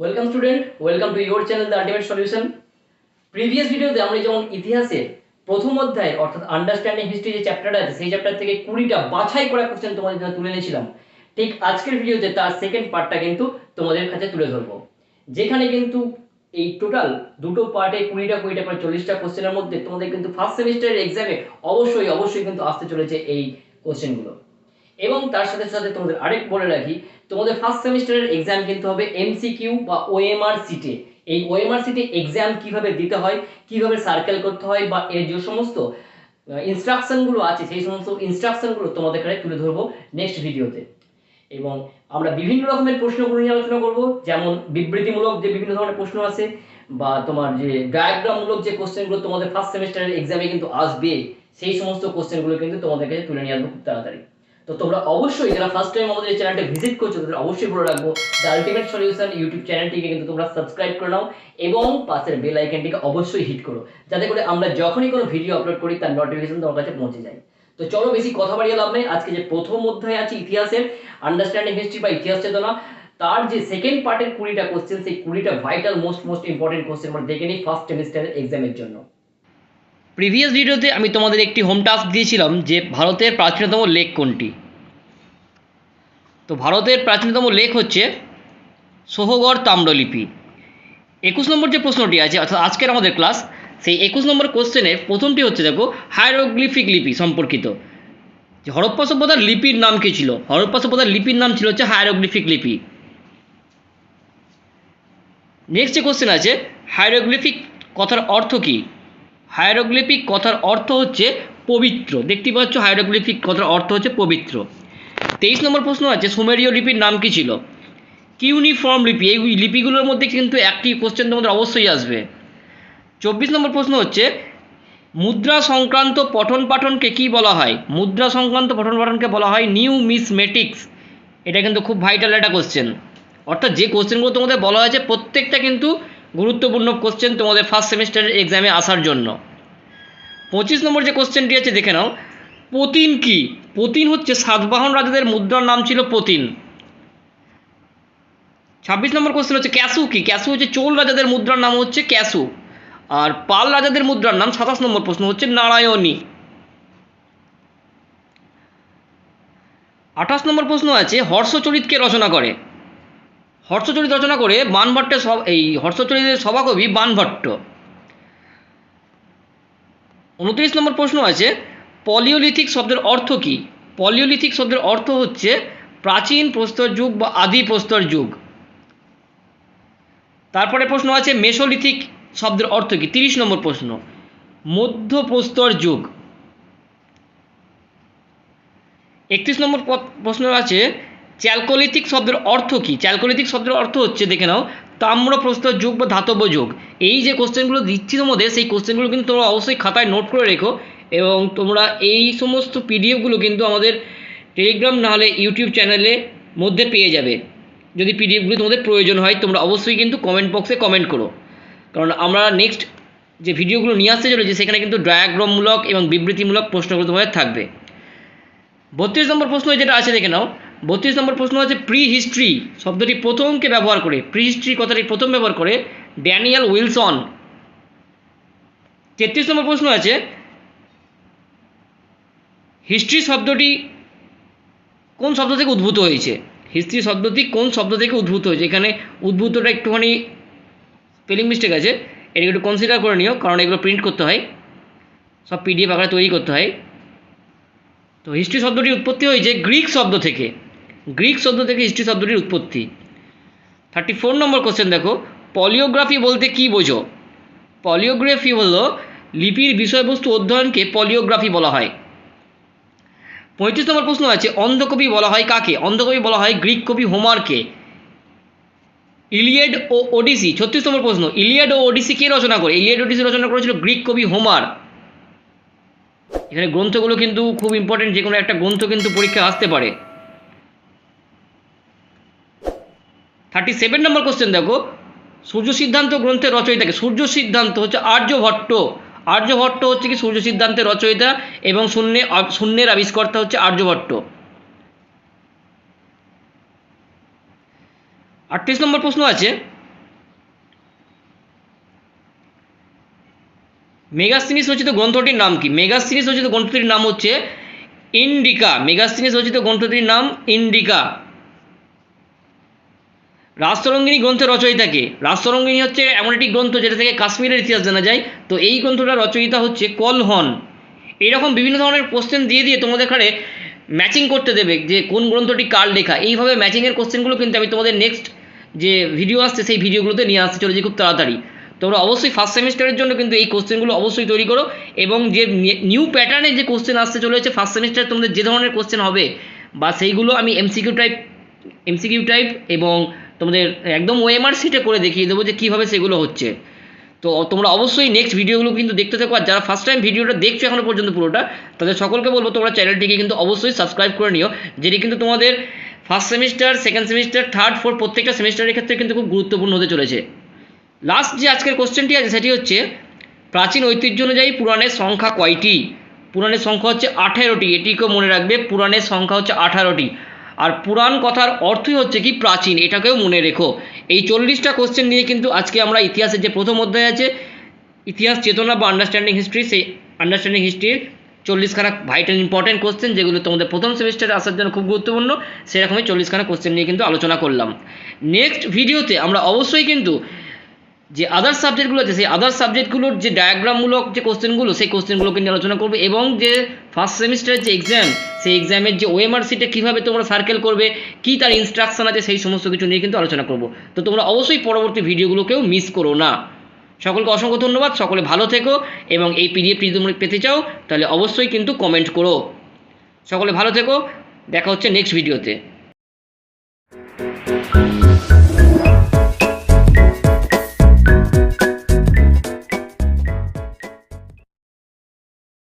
Welcome student welcome to your channel the ultimate solution previous ভিডিওতে আমরা যেমন ইতিহাসে প্রথম অধ্যায় অর্থাৎ আন্ডারস্ট্যান্ডিং হিস্ট্রি যে চ্যাপ্টারটা আছে, সেই চ্যাপ্টার থেকে কুড়িটা বাছাই করা কোশ্চেন তোমাদের জন্য তুলে এনেছিলাম। ঠিক আজকের ভিডিওতে তার সেকেন্ড পার্টটা কিন্তু তোমাদের কাছে তুলে ধরবো। যেখানে কিন্তু এই টোটাল দুটো পার্টে কুড়িটা কুড়িটা করে চল্লিশটা কোশ্চেনের মধ্যে তোমাদের কিন্তু ফার্স্ট সেমিস্টারের এক্সামে অবশ্যই অবশ্যই কিন্তু আসতে চলেছে এই কোশ্চেনগুলো এবং তার সাথে সাথে তোমাদের আরেক বলে রাখি, তোমাদের ফার্স্ট সেমিস্টারের এক্সাম কিন্তু হবে এমসিকিউ বা ওএমআর সিটে এই ওএমআর সিটে এক্সাম কীভাবে দিতে হয়, কীভাবে সার্কেল করতে হয় বা এর যে সমস্ত ইনস্ট্রাকশনগুলো আছে, সেই সমস্ত ইনস্ট্রাকশনগুলো তোমাদের কাছে তুলে ধরবো নেক্সট ভিডিওতে এবং আমরা বিভিন্ন রকমের প্রশ্নগুলো নিয়ে আলোচনা করব, যেমন বিবৃতিমূলক যে বিভিন্ন ধরনের প্রশ্ন আছে, বা তোমার যে ডায়াগ্রামমূলক যে কোশ্চেনগুলো তোমাদের ফার্স্ট সেমিস্টারের এক্সামে কিন্তু আসবে, সেই সমস্ত কোশ্চেনগুলো কিন্তু তোমাদের কাছে তুলে নিয়ে আসব খুব তাড়াতাড়ি। তো তোমরা অবশ্যই যারা ফার্স্ট টাইম আমাদের এই চ্যানেলটা ভিজিট করছ, তাদের অবশ্যই বলে রাখব দ্য আলটিমেট সলিউশন ইউটিউব চ্যানেলটিকে কিন্তু তোমরা সাবস্ক্রাইব করে নাও এবং পাশের বেল আইকনটিকে অবশ্যই হিট করো, যাতে করে আমরা যখনই কোনো ভিডিও আপলোড করি, তার নোটিফিকেশন তোমার কাছে পৌঁছে যায়। তো চলো বেশি কথা বাড়িয়ে লাভ নেই, আজকে যে প্রথম অধ্যায় আছে ইতিহাসের আন্ডারস্ট্যান্ডিং হিস্ট্রি বা ইতিহাস চেতনা, তার যে সেকেন্ড পার্টের কুড়িটা কোশ্চেন সেই কুড়িটা vital most most important question আমরা দেখে নিই ফার্স্ট সেমিস্টারের এক্সামের জন্য। প্রিভিয়াস ভিডিওতে আমি তোমাদের একটি হোম টাস্ক দিয়েছিলাম যে ভারতের প্রাচীনতম লেক কোনটি? তো ভারতের প্রাচীনতম লেক হচ্ছে সোহগড় তাম্রলিপি। একুশ নম্বর যে প্রশ্নটি আছে, অর্থাৎ আজকের আমাদের ক্লাস সেই একুশ নম্বর কোশ্চেনের প্রথমটি হচ্ছে দেখো হায়ারোগ্লিফিক লিপি সম্পর্কিত। যে হরপ্পা সভ্যতার লিপির নাম কী ছিল? হরপ্পা সভ্যতার লিপির নাম ছিল হচ্ছে হায়ারোগ্লিফিক লিপি। নেক্সট যে কোশ্চেন আছে হায়ারোগ্লিফিক কথার অর্থ কী? হায়ারোগ্লিফিক কথার অর্থ হচ্ছে পবিত্র। দেখতে পাচ্ছ হায়ারোগ্লিফিক কথার অর্থ হচ্ছে পবিত্র। তেইশ নম্বর প্রশ্ন আছে, সুমেরীয় লিপির নাম কী ছিল? কিউনিফর্ম লিপি। এই লিপিগুলোর মধ্যে কিন্তু একটি কোশ্চেন তোমাদের অবশ্যই আসবে। চব্বিশ নম্বর প্রশ্ন হচ্ছে, মুদ্রা সংক্রান্ত পঠন পাঠনকে কি বলা হয়? মুদ্রা সংক্রান্ত পঠন পাঠনকে বলা হয় নিউ মিসমেটিক্স এটা কিন্তু খুব ভাইটাল একটা কোশ্চেন অর্থাৎ যে কোশ্চেনগুলো তোমাদের বলা হয়েছে, প্রত্যেকটা কিন্তু গুরুত্বপূর্ণ কোশ্চেন তোমাদের ফার্স্ট সেমিস্টারের এক্সামে আসার জন্য। পঁচিশ নম্বর যে কোশ্চেনটি আছে, দেখে নাও। পতিন কি? পতিন হচ্ছে সাতবাহন রাজাদের মুদ্রার নাম ছিল পতিন। ছাব্বিশ নম্বর কোশ্চেন হচ্ছে ক্যাসু কি? ক্যাসু হচ্ছে চোল রাজাদের মুদ্রার নাম হচ্ছে ক্যাসু। আর পাল রাজাদের মুদ্রার নাম সাতাশ নম্বর প্রশ্ন হচ্ছে নারায়ণী। আঠাশ নম্বর প্রশ্ন আছে, হর্ষচরিতকে রচনা করে। হর্ষচরিত রচনা করে বানভট্টের এই হর্ষচরিতের সভাকবি বানভট্ট। উনত্রিশ নম্বর প্রশ্ন আছে, পলিওলিথিক শব্দের অর্থ কী? পলিওলিথিক শব্দের অর্থ হচ্ছে প্রাচীন প্রস্তর যুগ বা আদি প্রস্তর যুগ। তারপরে প্রশ্ন আছে, মেসোলিথিক শব্দের অর্থ কী? তিরিশ নম্বর প্রশ্ন, মধ্য প্রস্তর যুগ। একত্রিশ নম্বর প্রশ্ন আছে চ্যালকোলিথিক শব্দের অর্থ কী? চ্যালকোলিথিক শব্দের অর্থ হচ্ছে, দেখে নাও তাম্র প্রস্তর যুগ বা ধাতব যুগ। এই যে কোশ্চেনগুলো দিচ্ছি তোমাদের, সেই কোশ্চেনগুলো কিন্তু তোমরা অবশ্যই খাতায় নোট করে রেখো এবং তোমরা এই সমস্ত পিডিএফগুলো কিন্তু আমাদের টেলিগ্রাম নাহলে ইউটিউব চ্যানেলে মধ্যে পেয়ে যাবে। যদি পিডিএফগুলো তোমাদের প্রয়োজন হয়, তোমরা অবশ্যই কিন্তু কমেন্ট বক্সে কমেন্ট করো। কারণ আমরা নেক্সট যে ভিডিওগুলো নিয়ে আসতে চলেছি, সেখানে কিন্তু ডায়াগ্রামমূলক এবং বিবৃতিমূলক প্রশ্নগুলো তোমাদের থাকবে। বত্রিশ নম্বর প্রশ্ন যেটা আছে, দেখে নাও বত্রিশ নম্বর প্রশ্ন আছে প্রি হিস্ট্রি শব্দটি প্রথমকে ব্যবহার করে প্রি হিস্ট্রি কথাটি প্রথম ব্যবহার করে ড্যানিয়েল উইলসন। তেত্রিশ নম্বর প্রশ্ন আছে হিস্ট্রি শব্দটি কোন শব্দ থেকে উদ্ভূত হয়েছে? হিস্ট্রি শব্দটি কোন শব্দ থেকে উদ্ভূত হয়েছে? এখানে উদ্ভূতটা একটুখানি স্পেলিং মিস্টেক আছে এটা একটু কনসিডার করে নিও, কারণ এগুলো প্রিন্ট করতে হয়, সব পিডিএফ আকারে তৈরি করতে হয়। তো হিস্ট্রি শব্দটির উৎপত্তি হয়েছে গ্রিক শব্দ থেকে। গ্রিক শব্দ থেকে হিস্ট্রি শব্দটির উৎপত্তি। থার্টি ফোর নম্বর কোশ্চেন দেখো। পলিওগ্রাফি বলতে কি বোঝো? পলিওগ্রাফি হলো লিপির বিষয়বস্তু অধ্যয়নকে পলিওগ্রাফি বলা হয়। পঁয়ত্রিশ নম্বর প্রশ্ন আছে, অন্ধকবি বলা হয় কাকে? অন্ধকবি বলা হয় গ্রিক কবি হোমারকে। ইলিয়েড ও ওডিসি, ছত্রিশ নম্বর প্রশ্ন। ইলিয়েড ও ওডিসি কে রচনা করে? ইলিয়েড ওডিসি রচনা করেছিল গ্রিক কবি হোমার। এখানে গ্রন্থগুলো কিন্তু খুব ইম্পর্টেন্ট যে কোনো একটা গ্রন্থ কিন্তু পরীক্ষা আসতে পারে। থার্টি সেভেন নম্বর কোশ্চেন দেখো। সূর্য সিদ্ধান্ত গ্রন্থের রচয়িতাকে সূর্য সিদ্ধান্ত হচ্ছে আর্যভট্ট আর্যভট্ট হচ্ছে কি সূর্য সিদ্ধান্তের রচয়িতা এবং শূন্য শূন্যের আবিষ্কর্তা হচ্ছে আর্যভট্ট আটত্রিশ নম্বর প্রশ্ন আছে। মেগাস্তিনিস রচিত গ্রন্থটির নাম কি? মেগাস্তিনিস রচিত গ্রন্থটির নাম হচ্ছে ইন্ডিকা। মেগাস্তিনিস রচিত গ্রন্থটির নাম ইন্ডিকা। রাস্তরঙ্গিনী গ্রন্থের রচয়িতাকে রাস্তরঙ্গিনী হচ্ছে এমন একটি গ্রন্থ যেটা থেকে কাশ্মীরের ইতিহাস জানা যায়। তো এই গ্রন্থটার রচয়িতা হচ্ছে কলহন। এইরকম বিভিন্ন ধরনের কোশ্চেন দিয়ে দিয়ে তোমাদের এখানে ম্যাচিং করতে দেবে যে কোন গ্রন্থটি কার লেখা। এইভাবে ম্যাচিংয়ের কোশ্চেনগুলো কিন্তু আমি তোমাদের নেক্সট যে ভিডিও আসছে সেই ভিডিওগুলোতে নিয়ে আসতে চলেছি খুব তাড়াতাড়ি। তোমরা অবশ্যই ফার্স্ট সেমিস্টারের জন্য কিন্তু এই কোশ্চেনগুলো অবশ্যই তৈরি করো এবং যে নিউ প্যাটার্নে যে কোশ্চেন আসতে চলেছে ফার্স্ট সেমিস্টারে তোমাদের যে ধরনের কোশ্চেন হবে বা সেইগুলো আমি এমসিকিউ টাইপ এমসিকিউ টাইপ এবং তোমাদের একদম ওএমআর সিটে করে দেখিয়ে দেবো যে কীভাবে সেগুলো হচ্ছে। তো তোমরা অবশ্যই নেক্সট ভিডিওগুলো কিন্তু দেখতে থাকো, আর যারা ফার্স্ট টাইম ভিডিওটা দেখছ এখনও পর্যন্ত পুরোটা, তাদের সকলকে বলব তোমরা চ্যানেলটিকে কিন্তু অবশ্যই সাবস্ক্রাইব করে নিও, যেটি কিন্তু তোমাদের first semester second semester third fourth প্রত্যেকটা সেমিস্টারের ক্ষেত্রে কিন্তু খুব গুরুত্বপূর্ণ হতে চলেছে। লাস্ট যে আজকের কোশ্চেনটি আছে, সেটি হচ্ছে, প্রাচীন ঐতিহ্য অনুযায়ী পুরাণের সংখ্যা কয়টি? পুরাণের সংখ্যা হচ্ছে আঠেরোটি, এটিকেও মনে রাখবে, পুরাণের সংখ্যা হচ্ছে আঠারোটি। আর পুরাণ কথার অর্থই হচ্ছে কি প্রাচীন, এটাকেও মনে রেখো। এই চল্লিশটা কোশ্চেন নিয়ে কিন্তু আজকে আমরা ইতিহাসের যে প্রথম অধ্যায় আছে, ইতিহাস, চেতনা বা আন্ডারস্ট্যান্ডিং হিস্ট্রি সেই আন্ডারস্ট্যান্ডিং হিস্ট্রির চল্লিশখানা ভাইটাল ইম্পর্টেন্ট কোশ্চেন যেগুলো তোমাদের প্রথম সেমিস্টারে আসার জন্য খুব গুরুত্বপূর্ণ, সেরকমই চল্লিশখানা কোশ্চেন নিয়ে কিন্তু আলোচনা করলাম। নেক্সট ভিডিওতে আমরা অবশ্যই কিন্তু যে আদার সাবজেক্টগুলো আছে, সেই আদার সাবজেক্টগুলোর যে ডায়াগ্রামমূলক যে কোশ্চেনগুলো সেই কোশ্চেনগুলোকে নিয়ে আলোচনা করবে এবং যে ফার্স্ট সেমিস্টারের যে এক্সাম সেই এক্সামের যে ওএমআর সিটে কীভাবে তোমরা সার্কেল করবে, কী তার ইনস্ট্রাকশন আছে, সেই সমস্ত কিছু নিয়ে কিন্তু আলোচনা করব। তো তোমরা অবশ্যই পরবর্তী ভিডিওগুলোকেও মিস করো না। সকলকে অসংখ্য ধন্যবাদ, সকলে ভালো থেকো এবং এই পিডিএফটি যদি তোমরা পেতে চাও, তাহলে অবশ্যই কিন্তু কমেন্ট করো। সকলে ভালো থেকো, দেখা হচ্ছে নেক্সট ভিডিওতে